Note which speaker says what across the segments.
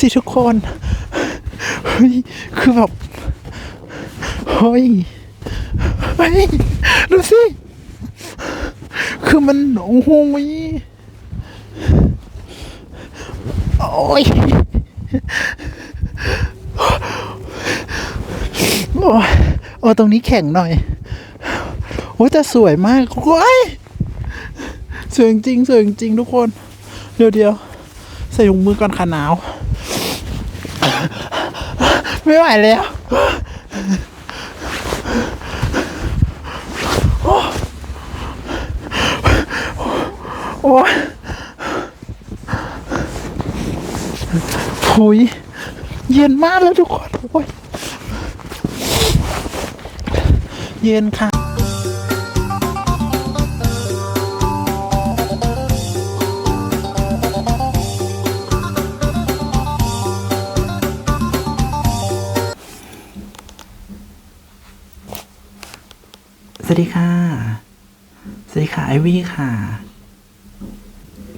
Speaker 1: สิทุกคนเฮ้ยคือแบบเฮ้ยเฮ้ยดูสิคือมันโอ้โหยโอ้ยโอ้ยโอ้ตรงนี้แข็งหน่อยโอ้แต่สวยมากโอ้ยสวยจริงสวยจริงทุกคน เดี๋ยวเดี๋ยวใส่ถุงมือก่อนค่ะหนาว ไม่ไหวแล้ว โอ้ยโอ้ยเย็นมากแล้วทุกคน โอ้ย เย็นค่ะ วัสดีค่ะ สวัสดีค่ะไอวี่ค่ะ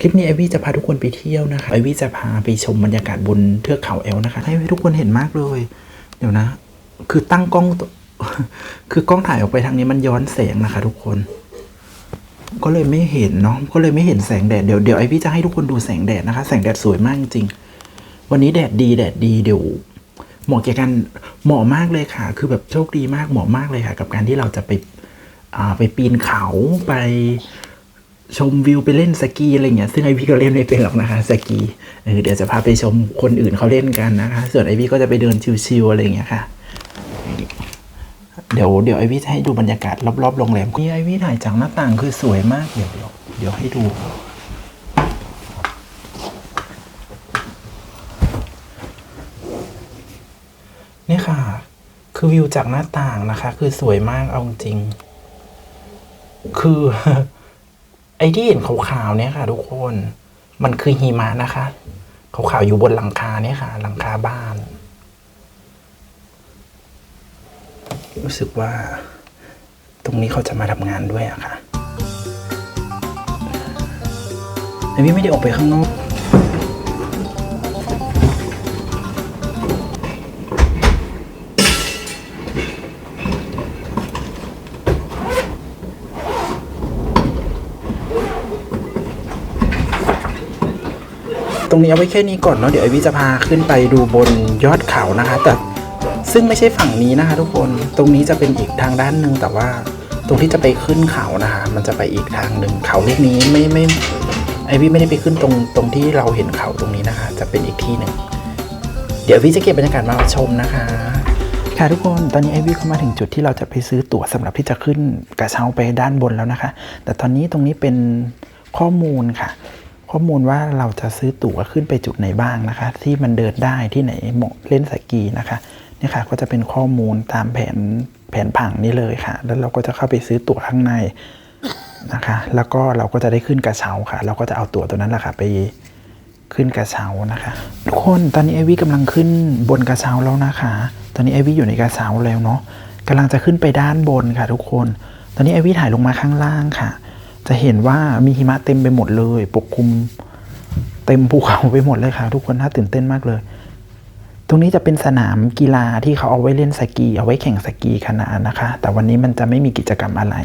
Speaker 1: คลิปนี้ไอวี่จะพาทุกคนไปเที่ยวนะคะไอวี่จะพาไปชมบรรยากาศบนเทือกเขาแอลนะคะ ให้ทุกคนเห็นมากเลย เดี๋ยวนะ คือตั้งกล้องตัวคือกล้องถ่ายออกไปทางนี้มันย้อนแสงนะคะ ทุกคน ก็เลยไม่เห็นเนาะ ก็เลยไม่เห็นแสงแดด เดี๋ยวเดี๋ยวไอวี่จะให้ทุกคนดูแสงแดดนะคะ แสงแดดสวยมากจริงๆวันนี้แดดดีแดดดีเดี๋ยวเหมาะแก่การเหมาะมากเลยค่ะ คือแบบโชคดีมากเหมาะมากเลยค่ะ กับการที่เราจะไปอ่า ไปปีนเขาไปชมวิวไปเล่นสกีอะไรเงี้ยซึ่งไอพี่ก็เล่นไม่เป็นหรอกนะคะสกีเออเดี๋ยวจะพาไปชมคนอื่นเขาเล่นกันนะคะส่วนไอพี่ก็จะไปเดินชิวๆอะไรเงี้ยค่ะ เดี๋ยวเดี๋ยวไอพี่จะให้ดูบรรยากาศรอบๆโรงแรมนี่ไอพี่ถ่ายจากหน้าต่างคือสวยมากเดี๋ยวเดี๋ยวเดี๋ยวให้ดูนี่ค่ะ คือวิวจากหน้าต่างนะคะ คือสวยมากเอาจริง คือไอ้ที่เห็นขาวๆเนี่ยค่ะ ทุกคน มันคือหิมะนะคะขาวๆอยู่บนหลังคาเนี่ยค่ะ หลังคาบ้าน รู้สึกว่า ตรงนี้เขาจะมาทำงานด้วยอะค่ะแต่พี่ไม่ได้ออกไปข้างนอก รงนี้เอาไว้แค่นี้ก่อนเนาะเดี๋ยวไอวิจะพาขึ้นไปดูบนยอดเขานะคะ แต่ซึ่งไม่ใช่ฝั่งนี้นะคะ ทุกคนตรงนี้จะเป็นอีกทางด้านหนึ่งแต่ว่า ตรงที่จะไปขึ้นเขานะคะ มันจะไปอีกทางหนึ่งเขาลูกนี้ไม่ไม่ไอวิไม่ได้ไปขึ้นตรงตรงที่เราเห็นเขาตรงนี้นะคะ จะเป็นอีกที่หนึ่งเดี๋ยววิจะเก็บบรรยากาศมาชมนะคะค่ะทุกคนตอนนี้ไอวิเข้ามาถึงจุดที่เราจะไปซื้อตั๋วสำหรับที่จะขึ้นกระเช้าไปด้านบนแล้วนะคะ แต่ตอนนี้ตรงนี้เป็นข้อมูลค่ะ ข้อมูลว่าเราจะซื้อตั๋วขึ้นไปจุดไหนบ้างนะคะ ที่มันเดินได้ที่ไหนเหมาะเล่นสกีนะคะนี่ค่ะก็จะเป็นข้อมูลตามแผนแผนผังนี้เลยค่ะ แล้วเราก็จะเข้าไปซื้อตั๋วข้างในนะคะ แล้วก็เราก็จะได้ขึ้นกระเช้าค่ะ เราก็จะเอาตั๋วตัวนั้นแหละค่ะไปขึ้นกระเช้านะคะทุกคนตอนนี้ไอวี่กำลังขึ้นบนกระเช้าแล้วนะคะ ตอนนี้ไอวี่อยู่ในกระเช้าแล้วเนาะกำลังจะขึ้นไปด้านบนค่ะ ทุกคน ตอนนี้ไอวี่ถ่ายลงมาข้างล่างค่ะ จะเห็นว่ามีหิมะเต็มไปหมดเลย ปกคลุมเต็มภูเขาไปหมดเลยค่ะ ทุกคนน่าตื่นเต้นมากเลย ตรงนี้จะเป็นสนามกีฬาที่เขาเอาไว้เล่นสกี เอาไว้แข่งสกีขนาดนะคะ แต่วันนี้มันจะไม่มีกิจกรรมอะไร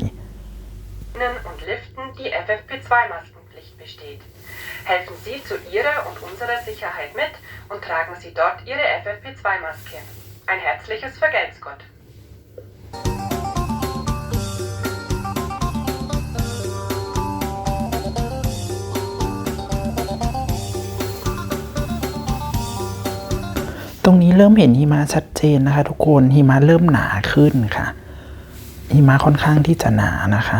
Speaker 1: เริ่มเห็นหิมะชัดเจนนะคะ ทุกคนหิมะเริ่มหนาขึ้นค่ะหิมะค่อนข้างที่จะหนานะคะ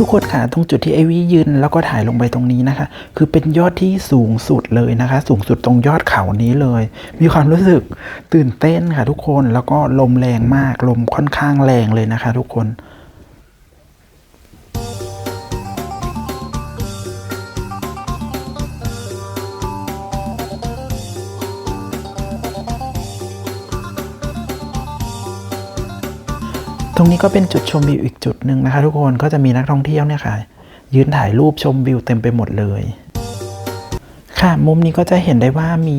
Speaker 1: ทุกคนค่ะตรงจุดที่ไอวี่ยืนแล้วก็ถ่ายลงไปตรงนี้นะคะ คือเป็นยอดที่สูงสุดเลยนะคะ สูงสุดตรงยอดเขานี้เลย มีความรู้สึกตื่นเต้นค่ะทุกคนแล้วก็ลมแรงมากลมค่อนข้างแรงเลยนะคะ ทุกคน ตรงนี้ก็เป็นจุดชมวิวอีกจุดหนึ่งนะคะ ทุกคนก็จะมีนักท่องเที่ยวเนี่ยค่ะ ยืนถ่ายรูปชมวิวเต็มไปหมดเลย ค่ะมุมนี้ก็จะเห็นได้ว่ามี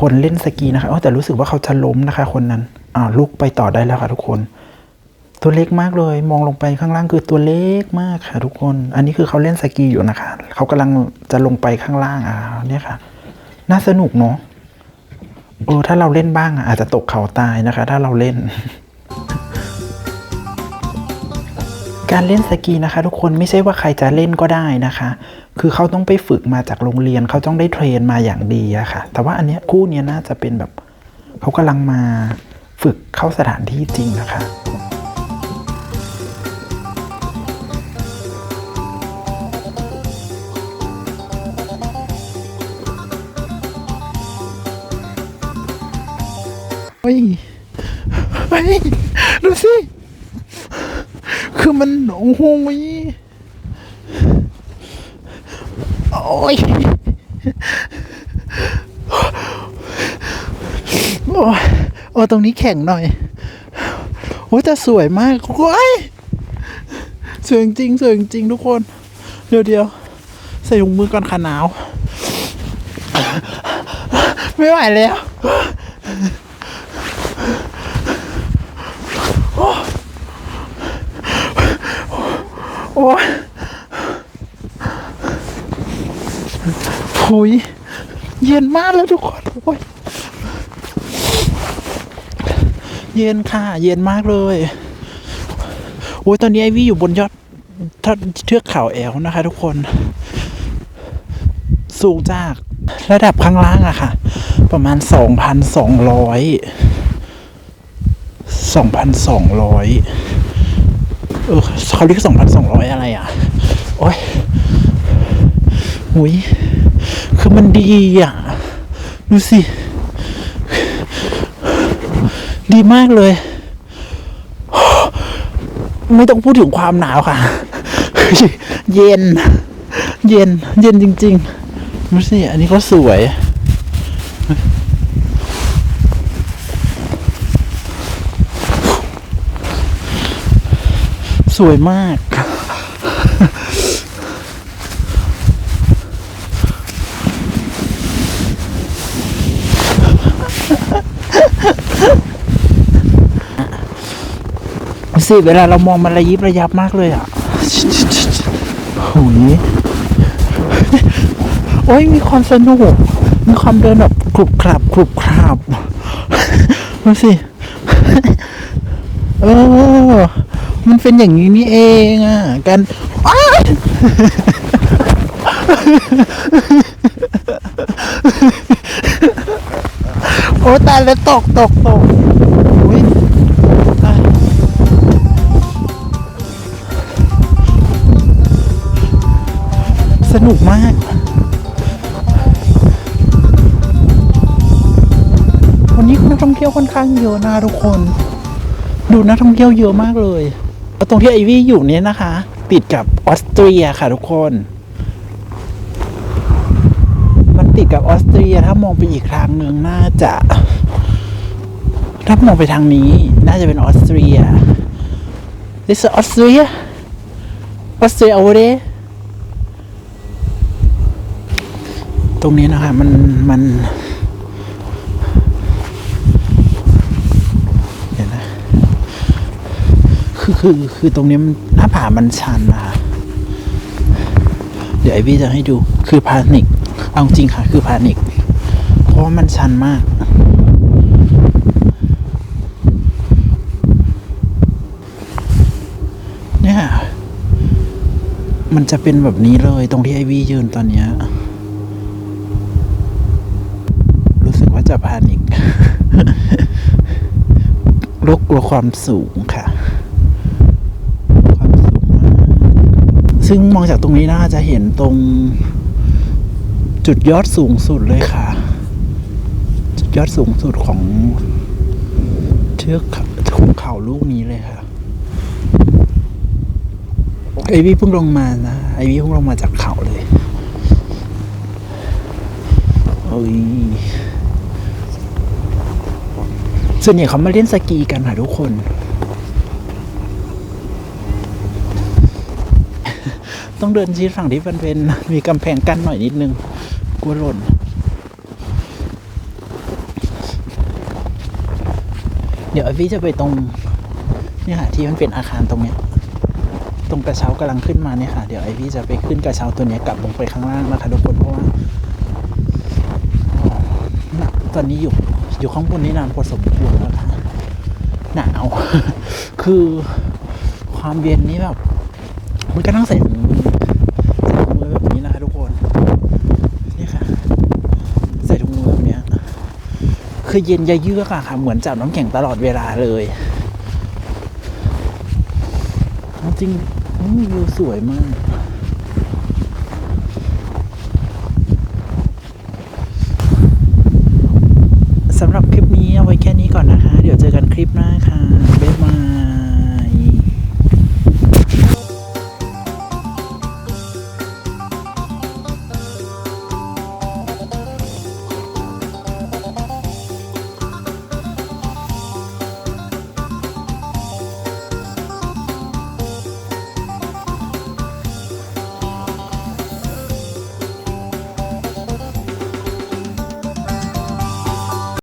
Speaker 1: คนเล่นสกีนะคะอ๋อแต่รู้สึกว่าเขาจะล้มนะคะ คนนั้นอ่าลุกไปต่อได้แล้วค่ะทุกคน ตัวเล็กมากเลย มองลงไปข้างล่างคือตัวเล็กมากค่ะ ทุกคน อันนี้คือเขาเล่นสกีอยู่นะคะ เขากำลังจะลงไปข้างล่างอ่าเนี่ยค่ะ น่าสนุกเนาะเออถ้าเราเล่นบ้างอาจจะตกเขาตายนะคะ ถ้าเราเล่น การเล่นสกีนะคะ ทุกคนไม่ใช่ว่าใครจะเล่นก็ได้นะคะ คือเขาต้องไปฝึกมาจากโรงเรียนเขาต้องได้เทรนมาอย่างดีอะค่ะ แต่ว่าอันเนี้ยคู่เนี้ยน่าจะเป็นแบบเขากำลังมาฝึกเข้าสถานที่จริงนะคะเฮ้ยเฮ้ยดูสิ คือมันโอ้โหโอ้ยโอ้ยโอ้ตรงนี้แข็งหน่อย โอ้แต่สวยมากโอ้ยสวยจริงสวยจริงทุกคน เดี๋ยวเดี๋ยวใส่ถุงมือก่อนค่ะหนาว ไม่ไหวแล้ว โอ้ยโอ้ยเย็นมากแล้วทุกคนโอ้ยเย็นค่ะ เย็นมากเลยโอ้ยตอนนี้ไอวี่อยู่บนยอดเทือกเขาแอลนะคะ ทุกคน สูงจากระดับข้างล่างอะค่ะ ประมาณสองพันสองร้อยสองพันสองร้อย เออเขาเรียกสองพันสองร้อยอะไรอะ โอ้ยหุยคือมันดีอะ ดูสิ ดีมากเลย ไม่ต้องพูดถึงความหนาวค่ะ เย็น เย็น เย็นจริงๆดูสิ อันนี้ก็สวย สวยมาก สิเวลาเรามองมันระยิบระยับมากเลยอะโอ้ยโอ้ยมีความสนุก มีความเดินแบบกรุบกรับกรุบกรับดูสิ เออ มันเป็นอย่างนี้นี่เองอะกันอ้ายโอ้ตายแล้วตกตกตกอุ๊ยสนุกมากวันนี้นักท่องเที่ยวค่อนข้างเยอะนะทุกคน ดูนักท่องเที่ยวเยอะมากเลย ตรงที่ไอวี่อยู่เนี่ยนะคะ ติดกับออสเตรียค่ะทุกคน มันติดกับออสเตรียถ้ามองไปอีกทางหนึ่งน่าจะถ้ามองไปทางนี้ น่าจะเป็นออสเตรีย This is Austria Austria over there ตรงนี้นะคะมันมัน เดี๋ยวนะ คือคือคือตรงนี้มันหน้าผามันชันนะคะเดี๋ยวไอวี่จะให้ดูคือพานิกเอาจริงค่ะ คือพานิกเพราะว่ามันชันมากเนี่ยมันจะเป็นแบบนี้เลยตรงที่ไอวี่ยืนตอนเนี้ยรู้สึกว่าจะพานิกโรคกลัวความสูงค่ะ ความสูงมาก ซึ่งมองจากตรงนี้น่าจะเห็นตรงจุดยอดสูงสุดเลยค่ะ จุดยอดสูงสุดของเทือกของเขาลูกนี้เลยค่ะ ไอวี่เพิ่งลงมานะ ไอวี่เพิ่งลงมาจากเขาเลยโอ้ยส่วนใหญ่เขามาเล่นสกีกันค่ะทุกคน ต้องเดินชิดฝั่งที่มันเป็นมีกำแพงกั้นหน่อยนิดนึงกลัวหล่นเดี๋ยวไอวี่จะไปตรงเนี่ยค่ะที่มันเป็นอาคารตรงเนี้ยตรงกระเช้ากำลังขึ้นมาเนี่ยค่ะ เดี๋ยวไอวี่จะไปขึ้นกระเช้าตัวเนี้ยกลับลงไปข้างล่างนะคะทุกคนเพราะว่าตอนนี้อยู่อยู่ข้างบนนี่นานพอสมควรแล้วค่ะหนาว คือความเย็นนี้แบบ มันก็ต้องใส่ คือเย็นยะเยือกอะค่ะ เหมือนจับน้ำแข็งตลอดเวลาเลยจริงวิวสวยมาก สำหรับคลิปนี้เอาไว้แค่นี้ก่อนนะคะ เดี๋ยวเจอกันคลิปหน้า